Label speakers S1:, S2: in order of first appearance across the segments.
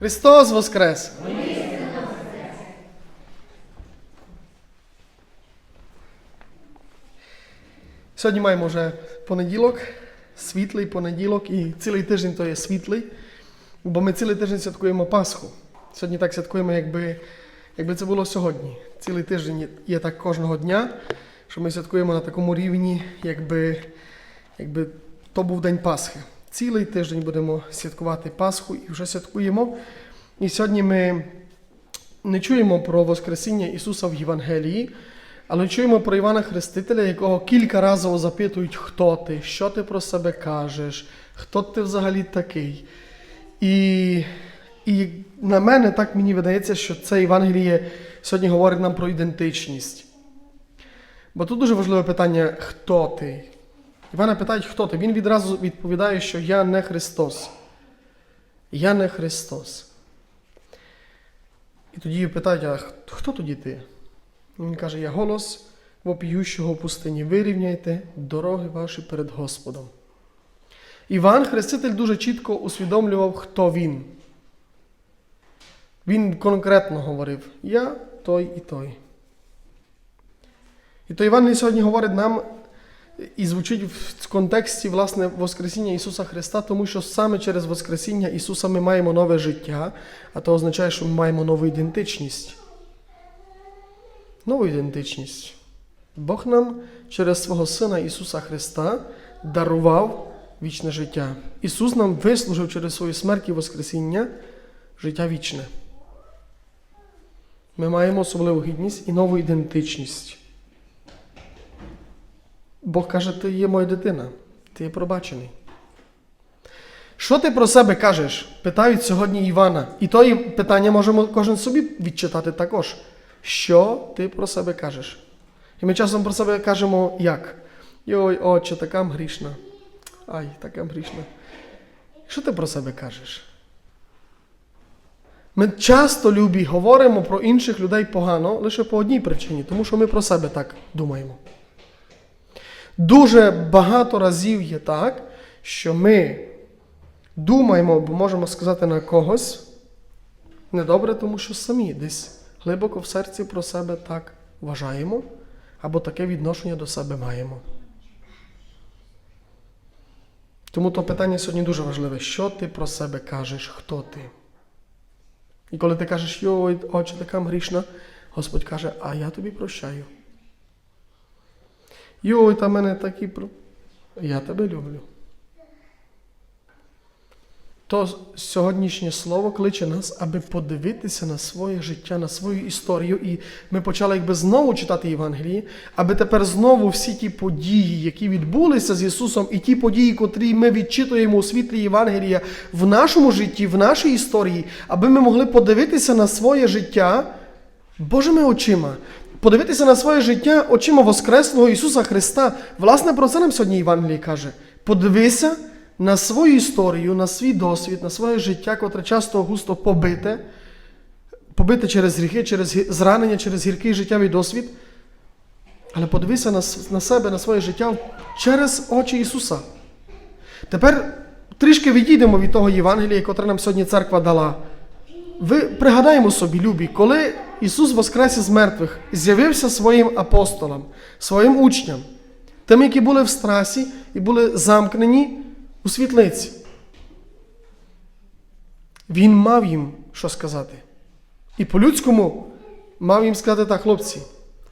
S1: Христос Воскрес! Сьогодні маємо вже понеділок, світлий понеділок, і цілий тиждень то є світлий, бо ми цілий тиждень святкуємо Пасху. Сьогодні так святкуємо, якби, якби це було сьогодні. Цілий тиждень є- так кожного дня, що ми святкуємо на такому рівні, якби, якби то був День Пасхи. Цілий тиждень будемо святкувати Пасху і вже святкуємо. І сьогодні ми не чуємо про Воскресіння Ісуса в Євангелії, але чуємо про Івана Хрестителя, якого кілька разів запитують, хто ти, що ти про себе кажеш, хто ти взагалі такий. І, і на мене так мені видається, що це Євангеліє сьогодні говорить нам про ідентичність. Бо тут дуже важливе питання, хто ти? Івана питають, хто ти? Він відразу відповідає, що я не Христос. Я не Христос. І тоді питають, а хто- тоді ти? Він каже, я голос вопіющого в пустині. Вирівняйте дороги ваші перед Господом. Іван Хреститель дуже чітко усвідомлював, хто він. Він конкретно говорив: Я той і той. І то Іван сьогодні говорить нам і звучить в контексті власне Воскресіння Ісуса Христа, тому що саме через Воскресіння Ісуса ми маємо нове життя, а то означає, що ми маємо нову ідентичність. Нову ідентичність. Бог нам через свого Сина Ісуса Христа дарував вічне життя. Ісус нам вислужив через свою смерть і Воскресіння життя вічне. Ми маємо особливу гідність і нову ідентичність. Бог каже, ти є моя дитина, ти є пробачений. Що ти про себе кажеш? Питають сьогодні Івана. І то питання можемо кожен собі відчитати також. Що ти про себе кажеш? І ми часом про себе кажемо як? Йой, отче, така грішна. Ай, така грішна. Що ти про себе кажеш? Ми часто любі говоримо про інших людей погано лише по одній причині, тому що ми про себе так думаємо. Дуже багато разів є так, що ми думаємо або можемо сказати на когось недобре, тому що самі десь глибоко в серці про себе так вважаємо, або таке відношення до себе маємо. Тому то питання сьогодні дуже важливе. Що ти про себе кажеш, хто ти? І коли ти кажеш, йой, отче, така грішна, Господь каже, а я тобі прощаю. Йой, та мене такі про. Я тебе люблю. То сьогоднішнє слово кличе нас, аби подивитися на своє життя, на свою історію. І ми почали якби знову читати Євангелії, аби тепер знову всі ті події, які відбулися з Ісусом, і ті події, котрі ми відчитуємо у світлі Євангелія в нашому житті, в нашій історії, аби ми могли подивитися на своє життя Божими очима. Подивитися на своє життя очима Воскреслого Ісуса Христа. Власне, про це нам сьогодні Євангеліє каже. Подивися на свою історію, на свій досвід, на своє життя, котре часто густо побите, побите через гріхи, через зранення, через гіркий життєвий досвід. Але подивися на, на себе, на своє життя через очі Ісуса. Тепер трішки відійдемо від того Євангелія, котре нам сьогодні церква дала. Ви пригадаємо собі, любі, коли Ісус воскрес із мертвих, з'явився своїм апостолам, своїм учням, тим, які були в страсі і були замкнені у світлиці. Він мав їм що сказати. І по-людському мав їм сказати так, хлопці,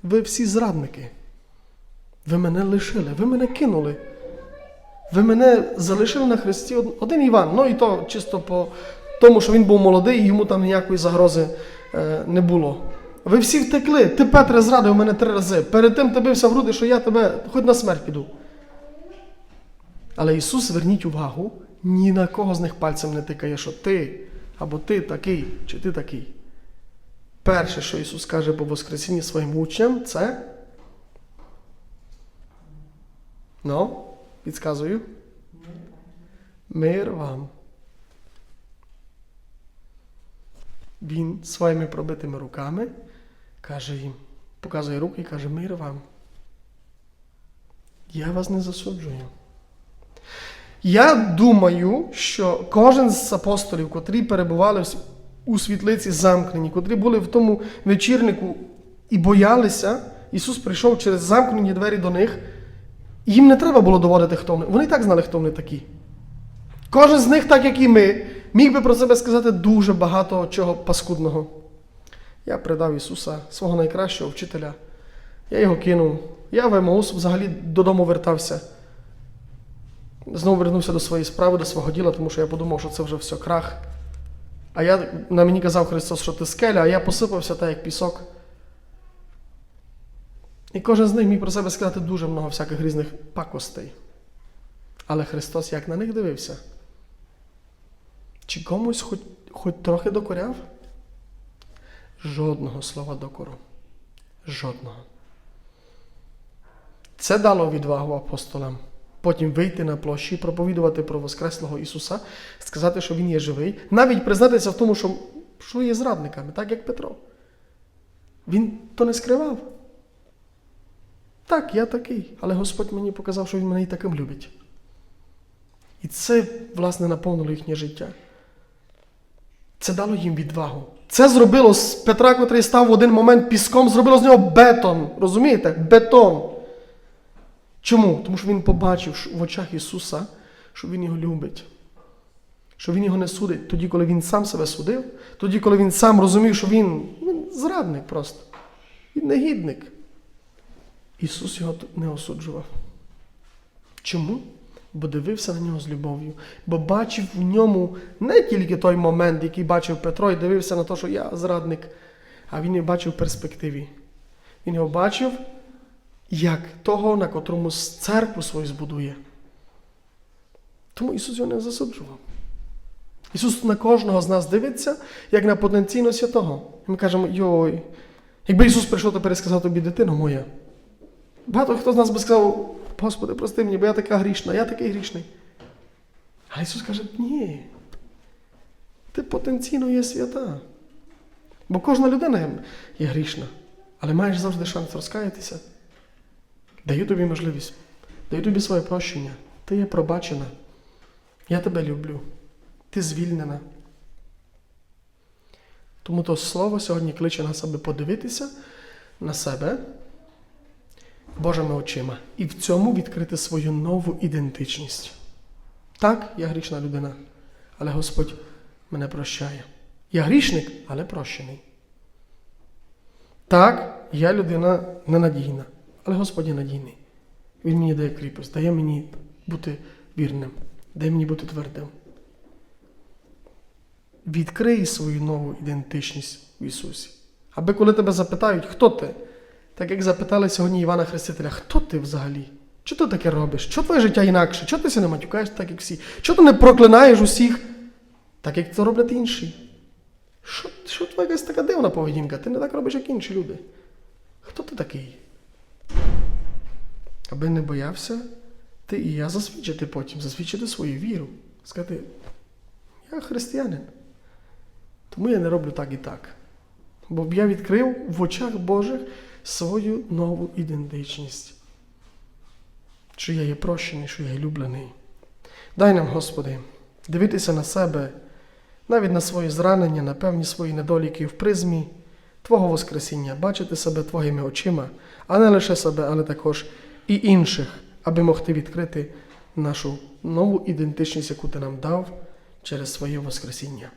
S1: ви всі зрадники. Ви мене лишили, ви мене кинули. Ви мене залишили на хресті один Іван. Ну і то чисто по тому, що він був молодий і йому там ніякої загрози е, не було. Ви всі втекли. Ти, Петре, зрадив мене три рази. Перед тим ти бився в груди, що я тебе хоч на смерть піду. Але Ісус, зверніть увагу, ні на кого з них пальцем не тикає, що ти або ти такий, чи ти такий. Перше, що Ісус каже по Воскресінні своїм учням, це. Ну, підказую. Мир вам. Він своїми пробитими руками каже їм, показує руки і каже, мир вам. Я вас не засуджую. Я думаю, що кожен з апостолів, котрі перебували у світлиці замкнені, котрі були в тому вечірнику і боялися, Ісус прийшов через замкнені двері до них. Їм не треба було доводити, хто вони. Вони так знали, хто вони такі. Кожен з них, так як і ми, міг би про себе сказати дуже багато чого паскудного. Я предав Ісуса, свого найкращого вчителя. Я його кинув. Я в Емаус взагалі додому вертався. Знову вернувся до своєї справи, до свого діла, тому що я подумав, що це вже все крах. А я на мені казав Христос, що ти скеля, а я посипався так, як пісок. І кожен з них міг про себе сказати дуже много всяких різних пакостей. Але Христос як на них дивився? Чи комусь хоч, хоч трохи докоряв? Жодного слова докору. Жодного. Це дало відвагу апостолам. Потім вийти на площі, проповідувати про Воскреслого Ісуса, сказати, що Він є живий, навіть признатися в тому, що, що є зрадниками, так як Петро. Він то не скривав. Так, я такий, але Господь мені показав, що Він мене і таким любить. І це, власне, наповнило їхнє життя. Це дало їм відвагу. Це зробило з Петра, котрий став в один момент піском, зробило з нього бетон. Розумієте? Бетон. Чому? Тому що він побачив в очах Ісуса, що Він його любить. Що Він його не судить тоді, коли він сам себе судив, тоді, коли він сам розумів, що він, він зрадник просто. Він негідник. Ісус його не осуджував. Чому? Бо дивився на нього з любов'ю, бо бачив в ньому не тільки той момент, який бачив Петро, і дивився на те, що я зрадник, а він його бачив в перспективі. Він його бачив як того, на котрому церкву свою збудує. Тому Ісус його не засуджував. Ісус на кожного з нас дивиться, як на потенційно святого. І ми кажемо, йой, якби Ісус прийшов тепер і сказав тобі, дитино моя. Багато хто з нас би сказав, Господи, прости мені, бо я така грішна, я такий грішний. Але Ісус каже, ні. Ти потенційно є свята. Бо кожна людина є грішна, але маєш завжди шанс розкаятися. Даю тобі можливість, даю тобі своє прощення. Ти є пробачена. Я тебе люблю. Ти звільнена. Тому то слово сьогодні кличе нас, аби подивитися на себе Божими очима і в цьому відкрити свою нову ідентичність. Так, я грішна людина, але Господь мене прощає. Я грішник, але прощений. Так, я людина ненадійна, але Господь є надійний. Він мені дає кріпость, дає мені бути вірним, дає мені бути твердим. Відкрий свою нову ідентичність в Ісусі. Аби коли тебе запитають, хто ти? Так як запитали сьогодні Івана Хрестителя, хто ти взагалі? Що ти таке робиш? Що твоє життя інакше? Чого ти не матюкаєш так, як всі? Чого ти не проклинаєш усіх, так як це роблять інші? Що, що твоя якась така дивна поведінка? Ти не так робиш, як інші люди. Хто ти такий? Аби не боявся, ти і я засвідчити потім, засвідчити свою віру. Сказати, я християнин. Тому я не роблю так і так. Бо я відкрив в очах Божих свою нову ідентичність. Що я є прощений, що я є люблений. Дай нам, Господи, дивитися на себе, навіть на свої зранення, на певні свої недоліки в призмі Твого Воскресіння, бачити себе Твоїми очима, а не лише себе, але також і інших, аби могти відкрити нашу нову ідентичність, яку Ти нам дав через своє Воскресіння.